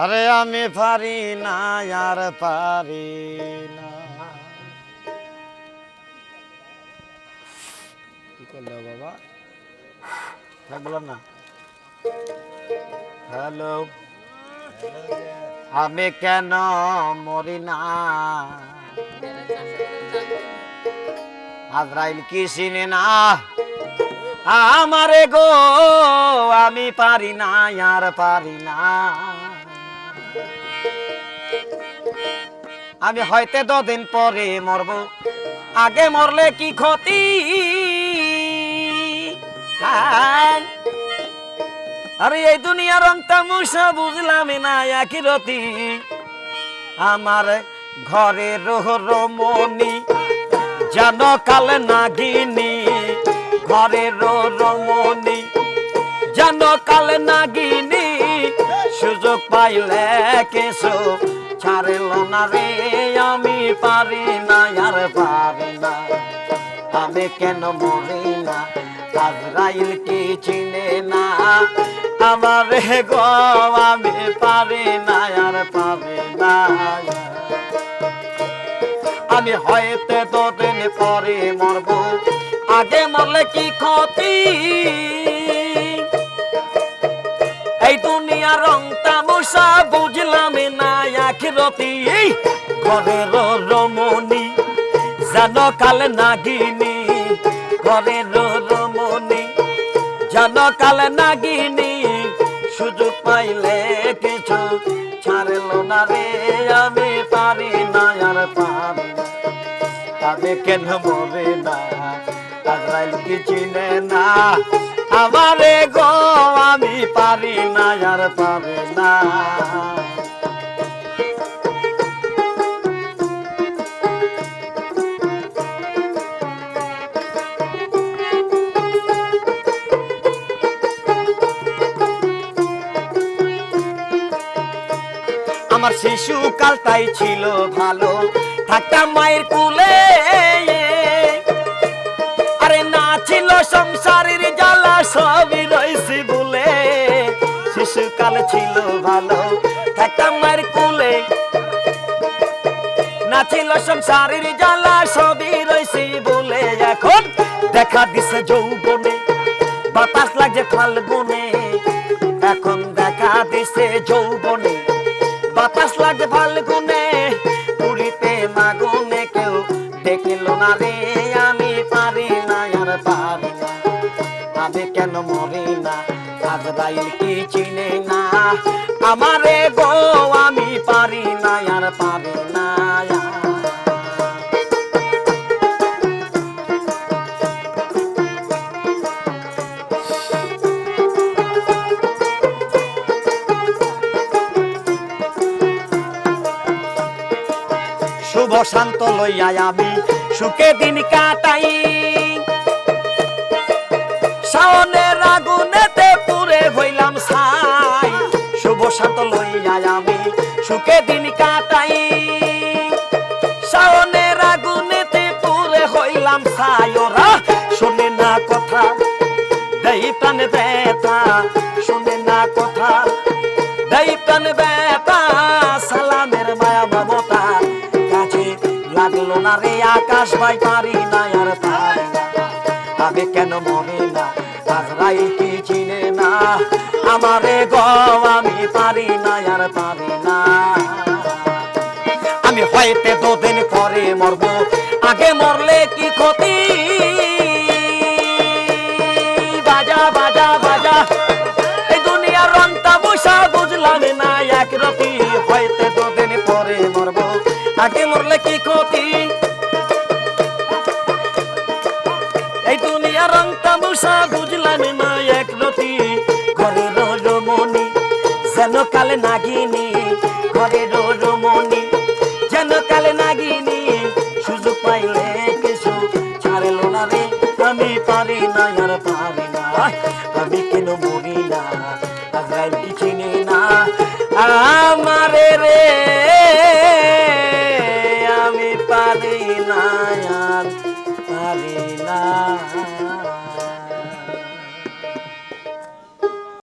আরে আমি পারি না, আর পারি না। কি বাবা? হ্যাঁ না। হ্যালো। আমি কেন মরি না? আজরাইল কি চিনে না? আমারে গো, আমি পারি না, আর পারি না। আমি হয়তো দুদিন পরে মরব, আগে মরলে কি ক্ষতি? হ্যাঁ। আরে এই দুনিয়ার রং তামুসা বুঝলাম না, একই রতি। আমার ঘরে রোহ রমণী যেন কাল নাগিনী। ঘরে রো রমণী যেন কাল নাগিনী, সুযোগ পাইলে কেসো ছাড়ল না রে, আমি পারি না, আর পারি না। আমি কেন মরি না, আজরাইল কি চিনে না? আমার হে গো, আমি পারি না, আর পারি না। আমি হয়তো দুদিন পরে মরব আগে মরলে কি ক্ষতি? এই দুনিয়া রং তামসা বুঝলাম না আখিরতি ঘরের রমণী যেন কাল নাগিনী। ঘরের রমণী যেন কাল নাগিনী। সুযোগ পাইলে কিছু ছাড়ল না রে, আমি পারি না আর পারি। তবে কেন মরে না? আজরাইল কি চিনে না? আমারে গো, আমি পারি না, আর পারি না। আমার শিশুকালটাই ছিল ভালো। থাকতাম মায়ের কুলে ছিল সংসারের জ্বালা, সবই রয়েছে বলে। শিশুকাল ছিল ভালো, থাকতাম মায়ের কুলে। না ছিল সংসারের জ্বালা, সবই রয়েছে বলে। এখন দেখা দিছে যৌবনে, বাতাস লাগছে ফাল্গুনে। এখন দেখা দিছে যৌবনে, বাতাস লাগে আমি কেন মরি না? আজরাইল কি চিনে না? আমারে গো, আমি পারি না, আর পারি না। শুভ শান্ত লইয়া আমি, সুখে দিন কাটাই। সুখে দিন কাটাই। শাওনের আগুনেতে পুরে হইলাম শুনে না কথা, দেই প্রাণ না কথা, দেই প্রাণ সালামের মায়া মমতা। লাগল না রে আকাশ ভাই, পারি না আর পারি কেন মরে না? কি চিনে না? আমারে গো, আমি পারি না আর পারি হয়তো দুদিন পরে মরব। আগে মরলে কি ক্ষতি? বাজা বাজা বাজা। এই দুনিয়ার রংটা বসা বুঝলাম না, এক রতি। হয়তো দুদিন পরে মরব। আগে মরলে কি ক্ষতি? এই দুনিয়ার রং তামসা বুঝলাম না, এক রতি। ঘরে রমণী যেন কালে নাগিনী। ঘরে রমণী যেন কালে নাগিনি? সুযোগ পাই কিছু। ছাড়লো লোনা রে, আমি পারি না, আর পারি না। আমি কেন মরি না? আজরাইল কি চিনি না? আমারে রে, আমি পারি না, আর পারি না।